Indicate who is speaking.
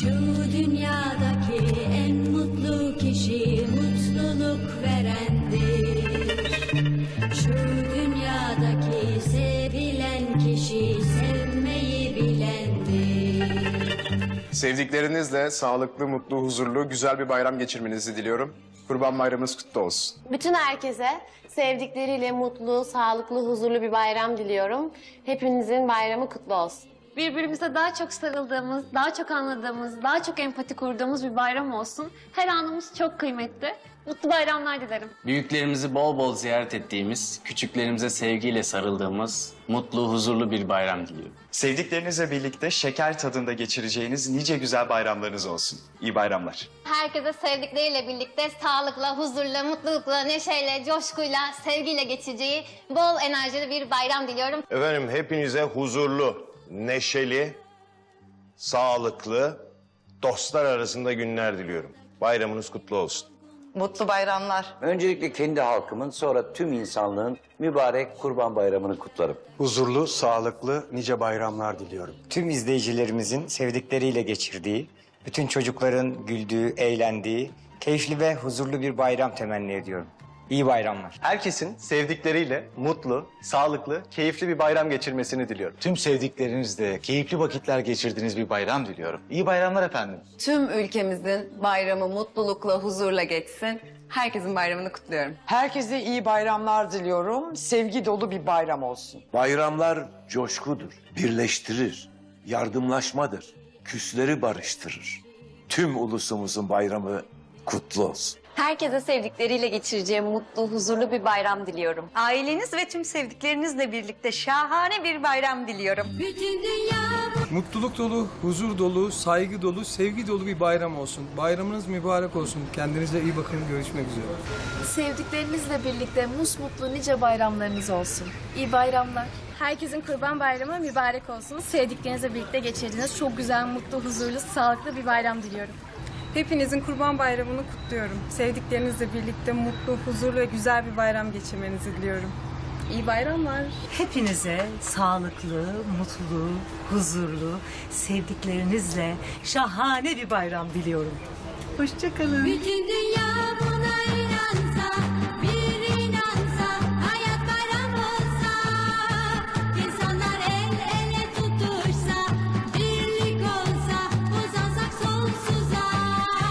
Speaker 1: Şu dünyadaki en mutlu kişi mutluluk verendir. Şu dünyadaki sevilen kişi sevmeyi bilendir.
Speaker 2: Sevdiklerinizle sağlıklı, mutlu, huzurlu, güzel bir bayram geçirmenizi diliyorum. Kurban Bayramınız kutlu olsun.
Speaker 3: Bütün herkese sevdikleriyle mutlu, sağlıklı, huzurlu bir bayram diliyorum. Hepinizin bayramı kutlu olsun.
Speaker 4: Birbirimize daha çok sarıldığımız, daha çok anladığımız, daha çok empati kurduğumuz bir bayram olsun. Her anımız çok kıymetli. Mutlu bayramlar dilerim.
Speaker 5: Büyüklerimizi bol bol ziyaret ettiğimiz, küçüklerimize sevgiyle sarıldığımız, mutlu, huzurlu bir bayram diliyorum.
Speaker 6: Sevdiklerinizle birlikte şeker tadında geçireceğiniz nice güzel bayramlarınız olsun. İyi bayramlar.
Speaker 7: Herkese sevdikleriyle birlikte sağlıkla, huzurla, mutlulukla, neşeyle, coşkuyla, sevgiyle geçireceği bol enerjili bir bayram diliyorum.
Speaker 8: Efendim hepinize huzurlu, neşeli, sağlıklı, dostlar arasında günler diliyorum. Bayramınız kutlu olsun.
Speaker 9: Mutlu bayramlar.
Speaker 10: Öncelikle kendi halkımın sonra tüm insanlığın mübarek Kurban Bayramı'nı kutlarım.
Speaker 11: Huzurlu, sağlıklı, nice bayramlar diliyorum.
Speaker 12: tüm izleyicilerimizin sevdikleriyle geçirdiği, bütün çocukların güldüğü, eğlendiği, keyifli ve huzurlu bir bayram temenni ediyorum. İyi bayramlar.
Speaker 6: Herkesin sevdikleriyle mutlu, sağlıklı, keyifli bir bayram geçirmesini diliyorum. Tüm sevdiklerinizle keyifli vakitler geçirdiğiniz bir bayram diliyorum. İyi bayramlar efendim.
Speaker 9: Tüm ülkemizin bayramı mutlulukla, huzurla geçsin. Herkesin bayramını kutluyorum.
Speaker 13: Herkese iyi bayramlar diliyorum. Sevgi dolu bir bayram olsun.
Speaker 8: Bayramlar coşkudur, birleştirir, yardımlaşmadır, küsleri barıştırır. Tüm ulusumuzun bayramı kutlu olsun.
Speaker 3: Herkese sevdikleriyle geçireceği mutlu, huzurlu bir bayram diliyorum.
Speaker 9: Aileniz ve tüm sevdiklerinizle birlikte şahane bir bayram diliyorum.
Speaker 1: Bütün dünya
Speaker 11: Mutluluk dolu, huzur dolu, saygı dolu, sevgi dolu bir bayram olsun. Bayramınız mübarek olsun. Kendinize iyi bakın. Görüşmek üzere.
Speaker 4: Sevdiklerinizle birlikte musmutlu nice bayramlarınız olsun. İyi bayramlar. Herkesin kurban bayramı mübarek olsun. Sevdiklerinizle birlikte geçirdiğiniz çok güzel, mutlu, huzurlu, sağlıklı bir bayram diliyorum.
Speaker 13: Hepinizin kurban bayramını kutluyorum. Sevdiklerinizle birlikte mutlu, huzurlu ve güzel bir bayram geçirmenizi diliyorum. İyi bayramlar.
Speaker 9: Hepinize sağlıklı, mutlu, huzurlu, sevdiklerinizle şahane bir bayram diliyorum. Hoşçakalın.
Speaker 1: bütün dünya